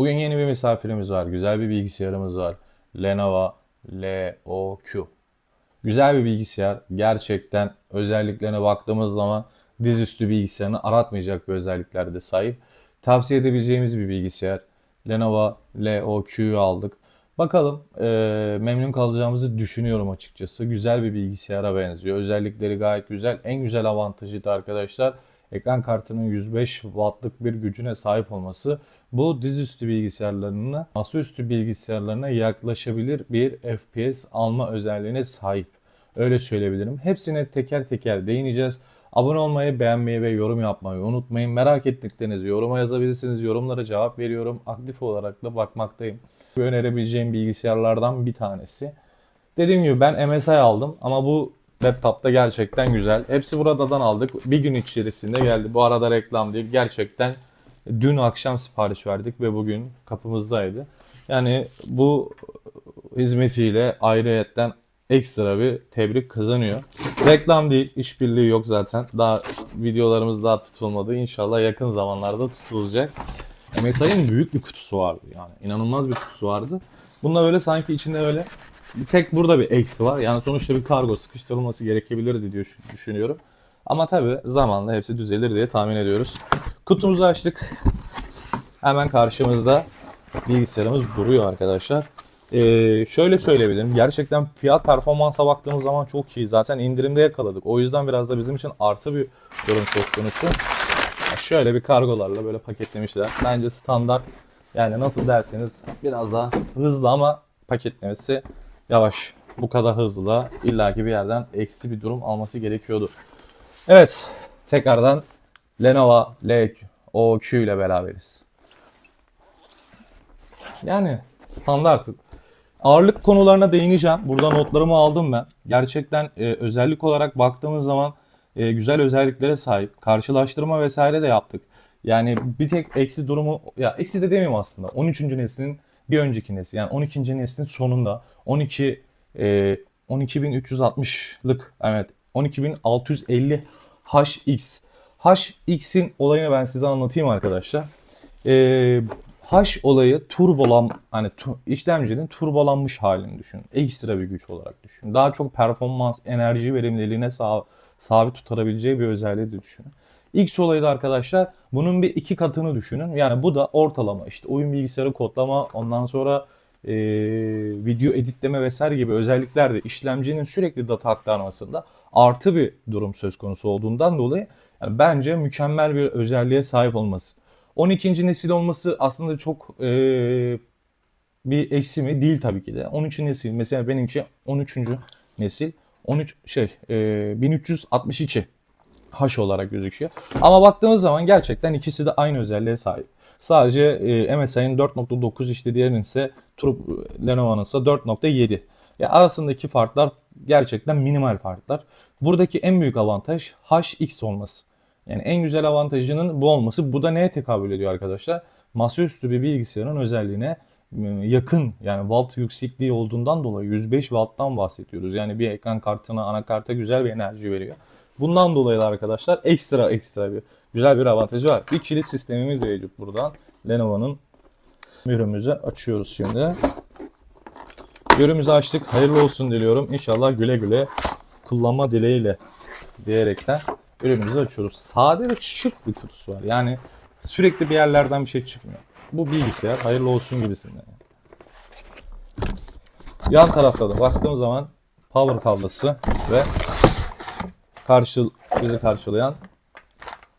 Bugün yeni bir misafirimiz var. Güzel bir bilgisayarımız var. Lenovo LOQ. Güzel bir bilgisayar. Gerçekten özelliklerine baktığımız zaman dizüstü bilgisayarını aratmayacak bir özelliklerde sahip. Tavsiye edebileceğimiz bir bilgisayar. Lenovo LOQ'yu aldık. Bakalım eee, memnun kalacağımızı düşünüyorum açıkçası. Güzel bir bilgisayara benziyor. Özellikleri gayet güzel. En güzel avantajı da arkadaşlar ekran kartının 105 wattlık bir gücüne sahip olması. Bu dizüstü bilgisayarlarına, masaüstü bilgisayarlarına yaklaşabilir bir FPS alma özelliğine sahip. Öyle söyleyebilirim. Hepsine teker teker değineceğiz. Abone olmayı, beğenmeyi ve yorum yapmayı unutmayın. Merak ettiklerinizi yoruma yazabilirsiniz. Yorumlara cevap veriyorum. Aktif olarak da bakmaktayım. Önerebileceğim bilgisayarlardan bir tanesi. Dediğim gibi ben MSI aldım ama bu laptop da gerçekten güzel. Hepsi buradan aldık. Bir gün içerisinde geldi. Bu arada reklam değil. Gerçekten dün akşam sipariş verdik ve bugün kapımızdaydı. Yani bu hizmetiyle ayrıyetten ekstra bir tebrik kazanıyor. Reklam değil, işbirliği yok zaten. Daha videolarımız daha tutulmadı. İnşallah yakın zamanlarda tutulacak. MSI'nin büyük bir kutusu vardı yani. inanılmaz bir kutusu vardı. Bunda böyle sanki içinde öyle bir tek burada bir eksi var. Yani sonuçta bir kargo sıkıştırılması gerekebilirdi diye düşün- düşünüyorum. Ama tabii zamanla hepsi düzelir diye tahmin ediyoruz. Kutumuzu açtık. Hemen karşımızda bilgisayarımız duruyor arkadaşlar. Ee, şöyle söyleyebilirim. Gerçekten fiyat performansa baktığımız zaman çok iyi. Zaten indirimde yakaladık. O yüzden biraz da bizim için artı bir durum söz konusu. Şöyle bir kargolarla böyle paketlemişler. Bence standart yani nasıl derseniz biraz daha hızlı ama paketlemesi yavaş. Bu kadar hızlı da illaki bir yerden eksi bir durum alması gerekiyordu. Evet tekrardan Lenovo LOQ ile beraberiz. Yani standart. Ağırlık konularına değineceğim. Burada notlarımı aldım ben. Gerçekten e, özellik olarak baktığımız zaman e, güzel özelliklere sahip. Karşılaştırma vesaire de yaptık. Yani bir tek eksi durumu ya eksi de demeyeyim aslında. 13. neslin bir önceki nesil yani 12. neslin sonunda 12 e, 12360'lık evet 12650 HX. HX'in olayını ben size anlatayım arkadaşlar. E, H olayı turbolan hani tu- işlemcinin turbolanmış halini düşünün. Ekstra bir güç olarak düşünün. Daha çok performans, enerji verimliliğine sa- sabit tutabileceği bir özelliği de düşünün. X olayı da arkadaşlar bunun bir iki katını düşünün. Yani bu da ortalama işte oyun bilgisayarı kodlama ondan sonra e, video editleme vesaire gibi özelliklerde işlemcinin sürekli data aktarmasında artı bir durum söz konusu olduğundan dolayı yani bence mükemmel bir özelliğe sahip olması. 12. nesil olması aslında çok e, bir eksi mi? Değil tabii ki de. 13. nesil mesela benimki 13. nesil 13 şey e, 1362 H olarak gözüküyor. Ama baktığımız zaman gerçekten ikisi de aynı özelliğe sahip. Sadece e, MSI'nin 4.9 işte diğerinin ise Lenovo'nun ise 4.7. Ya arasındaki farklar gerçekten minimal farklar. Buradaki en büyük avantaj HX olması. Yani en güzel avantajının bu olması. Bu da neye tekabül ediyor arkadaşlar? Masaüstü bir bilgisayarın özelliğine e, yakın yani watt yüksekliği olduğundan dolayı 105 watt'tan bahsediyoruz. Yani bir ekran kartına, anakarta güzel bir enerji veriyor. Bundan dolayı da arkadaşlar ekstra ekstra bir güzel bir avantajı var. Bir kilit sistemimiz mevcut buradan. Lenovo'nun mührümüzü açıyoruz şimdi. Görümüzü açtık. Hayırlı olsun diliyorum. İnşallah güle güle kullanma dileğiyle diyerekten ürünümüzü açıyoruz. Sade ve şık bir kutusu var. Yani sürekli bir yerlerden bir şey çıkmıyor. Bu bilgisayar hayırlı olsun gibisinden. Yan tarafta da baktığım zaman power kablosu ve karşı bizi karşılayan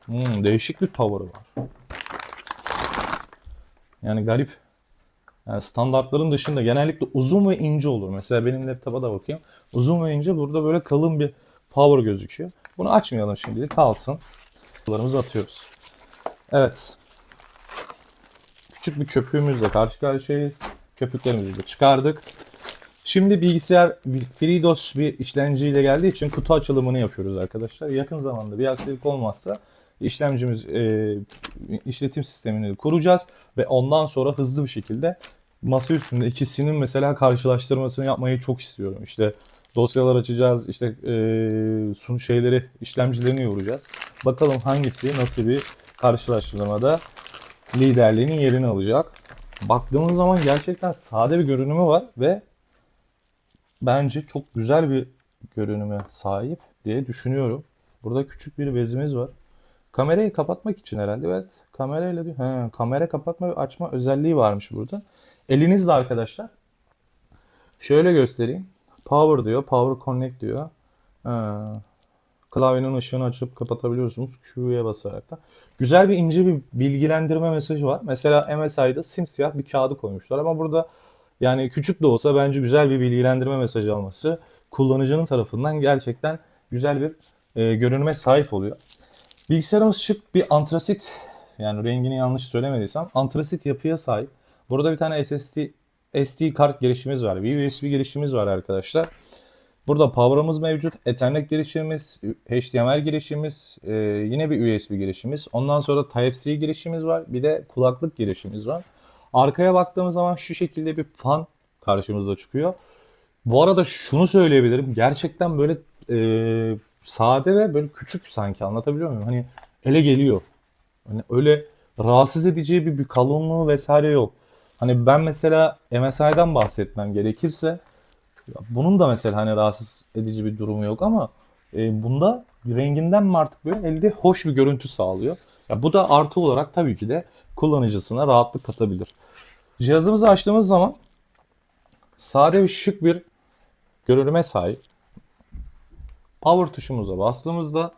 hmm, değişik bir power'ı var. Yani garip. Yani standartların dışında genellikle uzun ve ince olur. Mesela benim laptopa da bakayım. Uzun ve ince burada böyle kalın bir power gözüküyor. Bunu açmayalım şimdi kalsın. Kutularımızı atıyoruz. Evet. Küçük bir köpüğümüzle karşı karşıyayız. Köpüklerimizi de çıkardık. Şimdi bilgisayar FreeDOS bir işlemciyle geldiği için kutu açılımını yapıyoruz arkadaşlar. Yakın zamanda bir aksilik olmazsa işlemcimiz e, işletim sistemini kuracağız ve ondan sonra hızlı bir şekilde masa üstünde ikisinin mesela karşılaştırmasını yapmayı çok istiyorum. İşte dosyalar açacağız, işte e, sun şeyleri, işlemcilerini yoracağız. Bakalım hangisi nasıl bir karşılaştırmada liderliğinin yerini alacak. baktığımız zaman gerçekten sade bir görünümü var ve bence çok güzel bir görünüme sahip diye düşünüyorum. Burada küçük bir bezimiz var. Kamerayı kapatmak için herhalde. Evet. Kamerayla bir he, kamera kapatma ve açma özelliği varmış burada. Elinizle arkadaşlar. Şöyle göstereyim. Power diyor. Power Connect diyor. Ha. Klavyenin ışığını açıp kapatabiliyorsunuz Q'ya basarak da. Güzel bir ince bir bilgilendirme mesajı var. Mesela MSI'da simsiyah bir kağıdı koymuşlar ama burada yani küçük de olsa bence güzel bir bilgilendirme mesajı alması kullanıcının tarafından gerçekten güzel bir e, görünüme sahip oluyor. Bilgisayarımız şık bir antrasit yani rengini yanlış söylemediysem antrasit yapıya sahip. Burada bir tane SSD SD kart girişimiz var. Bir USB girişimiz var arkadaşlar. Burada power'ımız mevcut. Ethernet girişimiz, HDMI girişimiz, e, yine bir USB girişimiz. Ondan sonra Type-C girişimiz var. Bir de kulaklık girişimiz var. Arkaya baktığımız zaman şu şekilde bir fan karşımıza çıkıyor. Bu arada şunu söyleyebilirim. Gerçekten böyle e, sade ve böyle küçük sanki anlatabiliyor muyum? Hani ele geliyor. Hani öyle rahatsız edici bir, bir kalınlığı vesaire yok. Hani ben mesela MSI'dan bahsetmem gerekirse bunun da mesela hani rahatsız edici bir durumu yok ama e, bunda renginden mi artık böyle elde hoş bir görüntü sağlıyor. Ya bu da artı olarak tabii ki de kullanıcısına rahatlık katabilir. Cihazımızı açtığımız zaman sade bir şık bir görünüme sahip. Power tuşumuza bastığımızda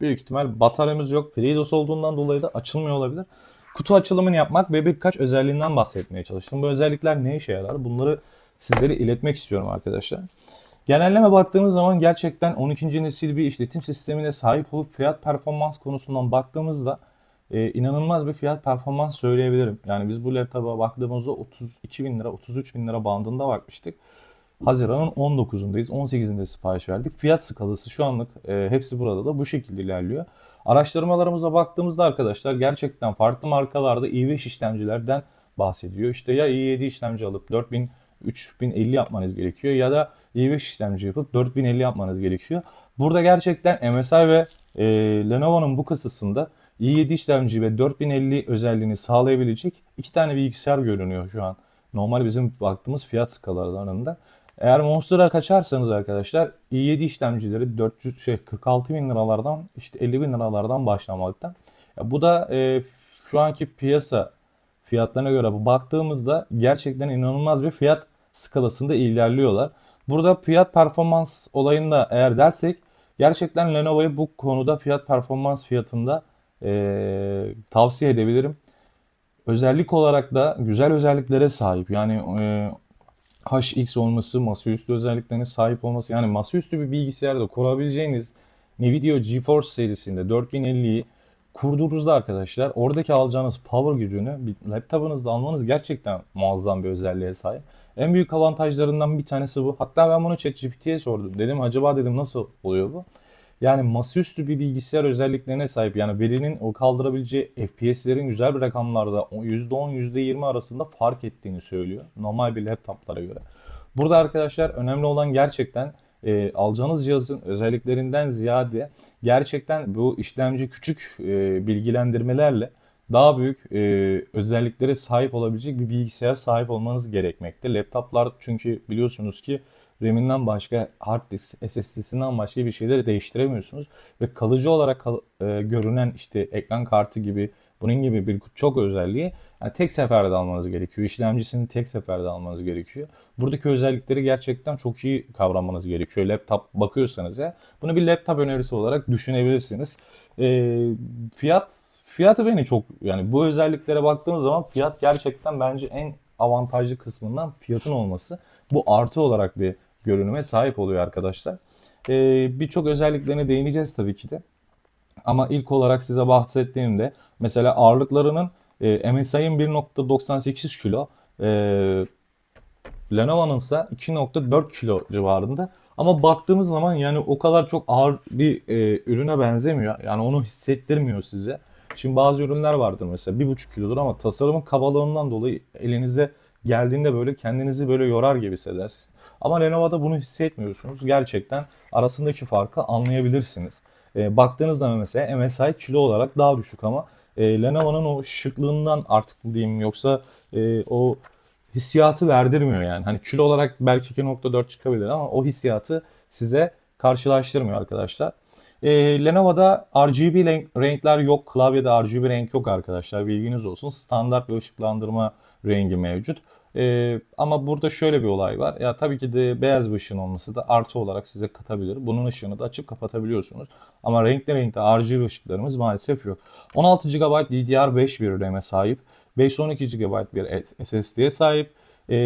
büyük ihtimal bataryamız yok. FreeDOS olduğundan dolayı da açılmıyor olabilir. Kutu açılımını yapmak ve birkaç özelliğinden bahsetmeye çalıştım. Bu özellikler ne işe yarar? Bunları sizlere iletmek istiyorum arkadaşlar. Genelleme baktığımız zaman gerçekten 12. nesil bir işletim sistemine sahip olup fiyat performans konusundan baktığımızda e, inanılmaz bir fiyat performans söyleyebilirim. Yani biz bu laptopa baktığımızda 32 bin lira, 33 bin lira bandında bakmıştık. Haziran'ın 19'undayız. 18'inde sipariş verdik. Fiyat skalası şu anlık e, hepsi burada da bu şekilde ilerliyor. Araştırmalarımıza baktığımızda arkadaşlar gerçekten farklı markalarda i5 işlemcilerden bahsediyor. İşte ya i7 işlemci alıp 4000 3050 yapmanız gerekiyor ya da i5 işlemci yapıp 4050 yapmanız gerekiyor. Burada gerçekten MSI ve e, Lenovo'nun bu kasasında i7 işlemci ve 4050 özelliğini sağlayabilecek iki tane bilgisayar görünüyor şu an. Normal bizim baktığımız fiyat skalalarında. Eğer Monster'a kaçarsanız arkadaşlar i7 işlemcileri 400 şey 46 bin liralardan işte 50 bin liralardan başlamakta. Ya bu da e, şu anki piyasa fiyatlarına göre baktığımızda gerçekten inanılmaz bir fiyat skalasında ilerliyorlar. Burada fiyat performans olayında eğer dersek gerçekten Lenovo'yu bu konuda fiyat performans fiyatında e, tavsiye edebilirim. Özellik olarak da güzel özelliklere sahip. Yani e, HX olması, masaüstü özelliklerine sahip olması. Yani masaüstü bir bilgisayarda kurabileceğiniz Nvidia GeForce serisinde 4050'yi kurduğunuzda arkadaşlar oradaki alacağınız power gücünü bir laptopunuzda almanız gerçekten muazzam bir özelliğe sahip. En büyük avantajlarından bir tanesi bu. Hatta ben bunu ChatGPT'ye sordum. Dedim acaba dedim nasıl oluyor bu? Yani masaüstü bir bilgisayar özelliklerine sahip. Yani verinin o kaldırabileceği FPS'lerin güzel bir rakamlarda %10 %20 arasında fark ettiğini söylüyor. Normal bir laptoplara göre. Burada arkadaşlar önemli olan gerçekten e, alacağınız cihazın özelliklerinden ziyade gerçekten bu işlemci küçük e, bilgilendirmelerle daha büyük e, özelliklere sahip olabilecek bir bilgisayar sahip olmanız gerekmekte. Laptoplar çünkü biliyorsunuz ki RAM'inden başka hard disk SSD'sinden başka bir şeyleri değiştiremiyorsunuz ve kalıcı olarak kal- e, görünen işte ekran kartı gibi bunun gibi bir çok özelliği yani tek seferde almanız gerekiyor. İşlemcisini tek seferde almanız gerekiyor. Buradaki özellikleri gerçekten çok iyi kavramanız gerekiyor. Laptop bakıyorsanız ya bunu bir laptop önerisi olarak düşünebilirsiniz. E, fiyat fiyatı beni çok yani bu özelliklere baktığımız zaman fiyat gerçekten bence en avantajlı kısmından fiyatın olması. Bu artı olarak bir görünüme sahip oluyor arkadaşlar. Ee, Birçok özelliklerine değineceğiz tabii ki de. Ama ilk olarak size bahsettiğimde mesela ağırlıklarının e, MSI'ın 1.98 kilo, e, Lenovo'nun ise 2.4 kilo civarında. Ama baktığımız zaman yani o kadar çok ağır bir e, ürüne benzemiyor. Yani onu hissettirmiyor size. Şimdi bazı ürünler vardır mesela 1.5 kilodur ama tasarımın kabalığından dolayı elinize geldiğinde böyle kendinizi böyle yorar gibi hissedersiniz. Ama Lenovo'da bunu hissetmiyorsunuz. Gerçekten arasındaki farkı anlayabilirsiniz. E, baktığınız zaman mesela MSI kilo olarak daha düşük ama e, Lenovo'nun o şıklığından artık diyeyim yoksa e, o hissiyatı verdirmiyor yani. Hani kilo olarak belki 2.4 çıkabilir ama o hissiyatı size karşılaştırmıyor arkadaşlar. E, Lenovo'da RGB renk, renkler yok. Klavyede RGB renk yok arkadaşlar. Bilginiz olsun. Standart bir ışıklandırma rengi mevcut. E, ama burada şöyle bir olay var. Ya tabii ki de beyaz bir ışığın olması da artı olarak size katabilir. Bunun ışığını da açıp kapatabiliyorsunuz. Ama renkli renkli RGB ışıklarımız maalesef yok. 16 GB DDR5 bir RAM'e sahip. 512 GB bir SSD'ye sahip. E,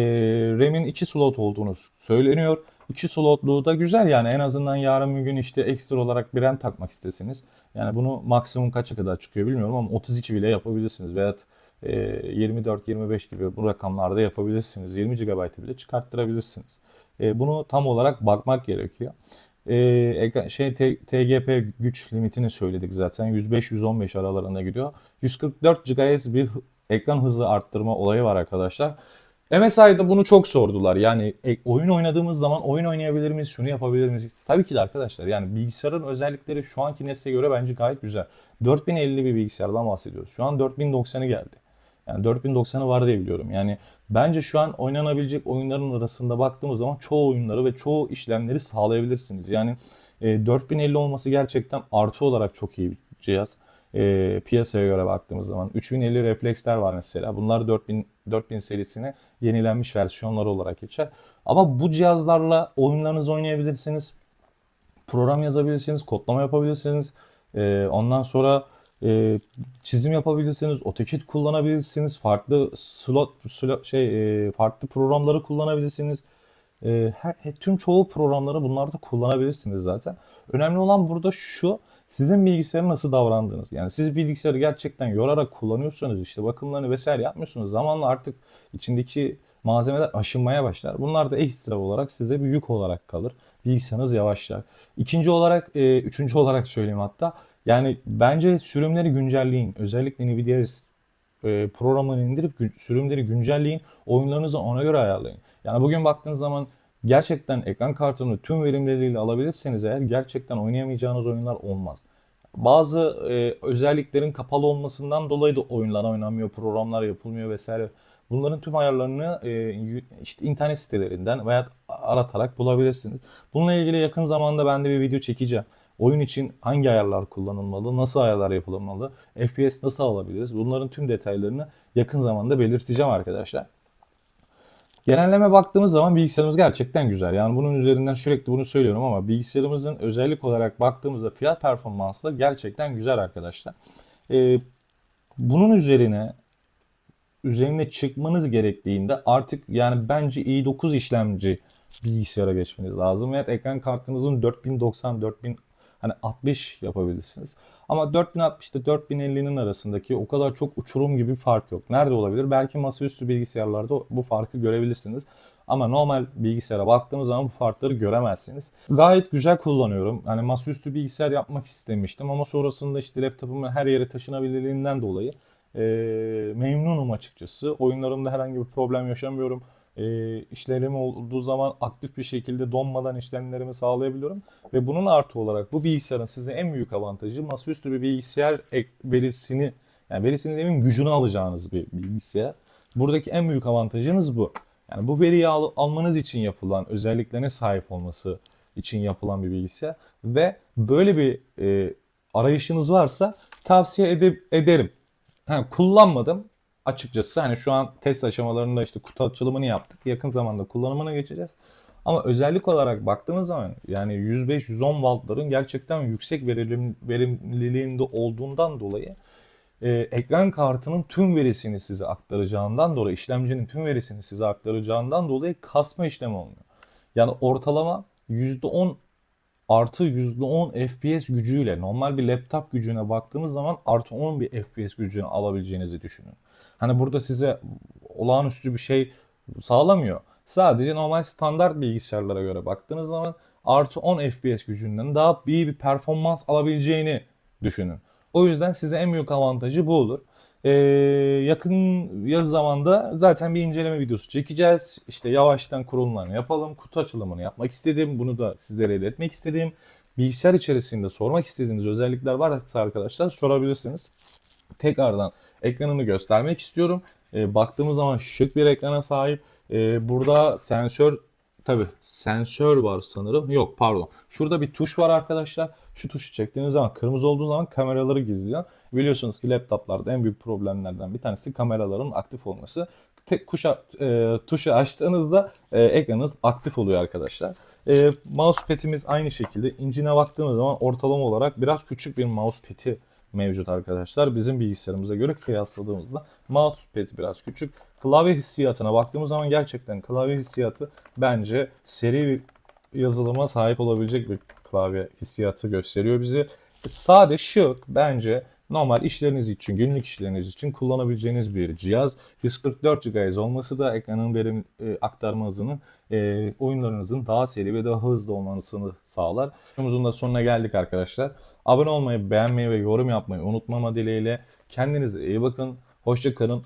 RAM'in 2 slot olduğunu söyleniyor. 2 slotluğu da güzel yani en azından yarın bir gün işte ekstra olarak bir RAM takmak istesiniz. Yani bunu maksimum kaça kadar çıkıyor bilmiyorum ama 32 bile yapabilirsiniz. Veyahut 24-25 gibi bu rakamlarda yapabilirsiniz. 20 GB bile çıkarttırabilirsiniz. E, bunu tam olarak bakmak gerekiyor. E, şey TGP güç limitini söyledik zaten. 105-115 aralarında gidiyor. 144 GHz bir ekran hızı arttırma olayı var arkadaşlar. MSI'da bunu çok sordular. Yani e, oyun oynadığımız zaman oyun oynayabilir miyiz, şunu yapabilir miyiz? Tabii ki de arkadaşlar. Yani bilgisayarın özellikleri şu anki nesle göre bence gayet güzel. 4050 bir bilgisayardan bahsediyoruz. Şu an 4090'ı geldi. Yani 4090'ı var diye biliyorum. Yani bence şu an oynanabilecek oyunların arasında baktığımız zaman çoğu oyunları ve çoğu işlemleri sağlayabilirsiniz. Yani e, 4050 olması gerçekten artı olarak çok iyi bir cihaz. E, piyasaya göre baktığımız zaman 3050 refleksler var mesela. Bunlar 4000 4000 serisine yenilenmiş versiyonları olarak geçer. Ama bu cihazlarla oyunlarınızı oynayabilirsiniz. Program yazabilirsiniz, kodlama yapabilirsiniz. E, ondan sonra e, çizim yapabilirsiniz, AutoCAD kullanabilirsiniz, farklı slot, slot şey e, farklı programları kullanabilirsiniz. E, her, tüm çoğu programları bunlarda kullanabilirsiniz zaten. Önemli olan burada şu, sizin bilgisayarı nasıl davrandığınız. Yani siz bilgisayarı gerçekten yorarak kullanıyorsanız işte bakımlarını vesaire yapmıyorsunuz. Zamanla artık içindeki malzemeler aşınmaya başlar. Bunlar da ekstra olarak size bir yük olarak kalır. Bilgisayarınız yavaşlar. İkinci olarak, e, üçüncü olarak söyleyeyim hatta. Yani bence sürümleri güncelleyin. Özellikle Nvidia e, programını indirip sürümleri güncelleyin. Oyunlarınızı ona göre ayarlayın. Yani bugün baktığınız zaman gerçekten ekran kartını tüm verimleriyle alabilirseniz eğer gerçekten oynayamayacağınız oyunlar olmaz. Bazı e, özelliklerin kapalı olmasından dolayı da oyunlar oynanmıyor, programlar yapılmıyor vesaire. Bunların tüm ayarlarını e, işte internet sitelerinden veya aratarak bulabilirsiniz. Bununla ilgili yakın zamanda ben de bir video çekeceğim. Oyun için hangi ayarlar kullanılmalı, nasıl ayarlar yapılmalı, FPS nasıl alabiliriz? Bunların tüm detaylarını yakın zamanda belirteceğim arkadaşlar. Genelleme baktığımız zaman bilgisayarımız gerçekten güzel. Yani bunun üzerinden sürekli bunu söylüyorum ama bilgisayarımızın özellik olarak baktığımızda fiyat performansı gerçekten güzel arkadaşlar. Ee, bunun üzerine üzerine çıkmanız gerektiğinde artık yani bence i9 işlemci bilgisayara geçmeniz lazım. Veya ekran kartınızın 4090 4000 hani 60 yapabilirsiniz. Ama 4060 ile 4050'nin arasındaki o kadar çok uçurum gibi fark yok. Nerede olabilir? Belki masaüstü bilgisayarlarda bu farkı görebilirsiniz. Ama normal bilgisayara baktığımız zaman bu farkları göremezsiniz. Gayet güzel kullanıyorum. Yani masaüstü bilgisayar yapmak istemiştim ama sonrasında işte laptopumun her yere taşınabilirliğinden dolayı e, memnunum açıkçası. Oyunlarımda herhangi bir problem yaşamıyorum e, işlerim olduğu zaman aktif bir şekilde donmadan işlemlerimi sağlayabiliyorum. Ve bunun artı olarak bu bilgisayarın size en büyük avantajı masaüstü bir bilgisayar verisini yani verisini demin gücünü alacağınız bir bilgisayar. Buradaki en büyük avantajınız bu. Yani bu veriyi al, almanız için yapılan özelliklerine sahip olması için yapılan bir bilgisayar ve böyle bir e, arayışınız varsa tavsiye ede, ederim. Ha, kullanmadım açıkçası hani şu an test aşamalarında işte kutu açılımını yaptık. Yakın zamanda kullanımına geçeceğiz. Ama özellik olarak baktığımız zaman yani 105-110 wattların gerçekten yüksek verim, verimliliğinde olduğundan dolayı e, ekran kartının tüm verisini size aktaracağından dolayı, işlemcinin tüm verisini size aktaracağından dolayı kasma işlemi olmuyor. Yani ortalama %10 artı %10 FPS gücüyle normal bir laptop gücüne baktığımız zaman artı 10 bir FPS gücünü alabileceğinizi düşünün. Hani burada size olağanüstü bir şey sağlamıyor. Sadece normal standart bilgisayarlara göre baktığınız zaman artı 10 FPS gücünden daha iyi bir performans alabileceğini düşünün. O yüzden size en büyük avantajı bu olur. Ee, yakın yaz zamanda zaten bir inceleme videosu çekeceğiz. İşte yavaştan kurulumlarını yapalım. Kutu açılımını yapmak istedim. Bunu da sizlere iletmek istedim. Bilgisayar içerisinde sormak istediğiniz özellikler varsa arkadaşlar sorabilirsiniz. tekrardan ekranını göstermek istiyorum. E, baktığımız zaman şık bir ekrana sahip. E, burada sensör tabi sensör var sanırım. Yok pardon. Şurada bir tuş var arkadaşlar. Şu tuşu çektiğiniz zaman kırmızı olduğu zaman kameraları gizliyor. Biliyorsunuz ki laptoplarda en büyük problemlerden bir tanesi kameraların aktif olması. Tek kuşa, e, tuşu açtığınızda e, ekranınız aktif oluyor arkadaşlar. E, mousepad'imiz aynı şekilde. İncine baktığımız zaman ortalama olarak biraz küçük bir mousepad'i mevcut arkadaşlar. Bizim bilgisayarımıza göre kıyasladığımızda mousepad biraz küçük. Klavye hissiyatına baktığımız zaman gerçekten klavye hissiyatı bence seri bir yazılıma sahip olabilecek bir klavye hissiyatı gösteriyor bizi. Sade, şık bence normal işleriniz için, günlük işleriniz için kullanabileceğiniz bir cihaz. 144 GHz olması da ekranın verim e, aktarma hızının e, oyunlarınızın daha seri ve daha hızlı olmasını sağlar. Videomuzun da sonuna geldik arkadaşlar. Abone olmayı, beğenmeyi ve yorum yapmayı unutmama dileğiyle. Kendinize iyi bakın. Hoşça kalın.